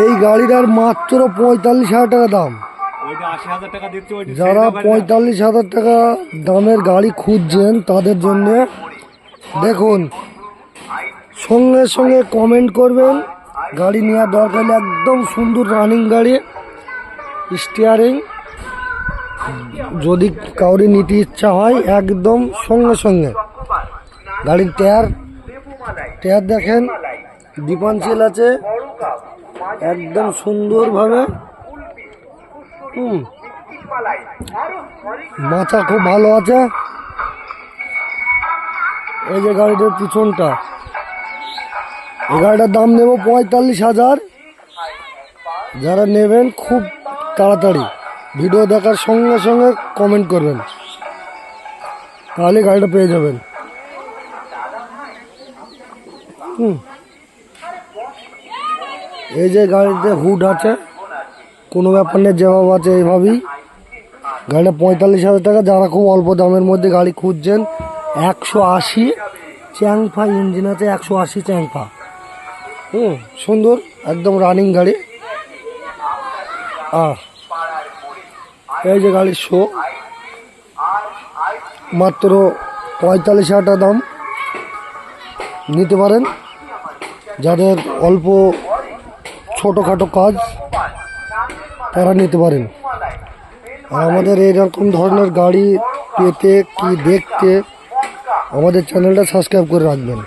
এই গাড়িটার মাত্র পঁয়তাল্লিশ হাজার টাকা দাম। যারা পঁয়তাল্লিশ হাজার টাকা দামের গাড়ি খুঁজছেন তাদের জন্য দেখুন সঙ্গে সঙ্গে কমেন্ট করবেন। গাড়ি নেওয়ার দরকার একদম সুন্দর রানিং গাড়ি স্টিয়ারিং যদি কাউরি নিতে ইচ্ছা হয় একদম সঙ্গে সঙ্গে। গাড়ির টায়ার টায়ার দেখেন দীপাঞ্চল আছে। একদম সুন্দরভাবে। মাথা খুব ভালো আছে। এই যে গাড়িটার পিছনটা। এই গাড়িটার দাম নেব পঁয়তাল্লিশ হাজার। যারা নেবেন খুব তাড়াতাড়ি। ভিডিও দেখার সঙ্গে সঙ্গে কমেন্ট করবেন। তাহলে গাড়িটা পেয়ে যাবেন। হুম। এই যে গাড়িতে হুড আছে, কোনো ব্যাপার নেই, যেভাবে আছে এইভাবেই। গাড়িটা পঁয়তাল্লিশ হাজার টাকা, যারা খুব অল্প দামের মধ্যে গাড়ি খুঁজছেন, একশো আশি চ্যাংফা ইঞ্জিন আছে, একশো আশি চ্যাংফা। হুম, সুন্দর, একদম রানিং গাড়ি। আহ এই যে গাড়ির শো মাত্র পঁয়তাল্লিশ হাজার টাকা দাম। নিতে পারেন, যাদের অল্প ছোটোখাটো কাজ তারা নিতে পারেন। আর আমাদের এরকম ধরনের গাড়ি পেতে কি দেখতে আমাদের চ্যানেলটা সাবস্ক্রাইব করে রাখবেন।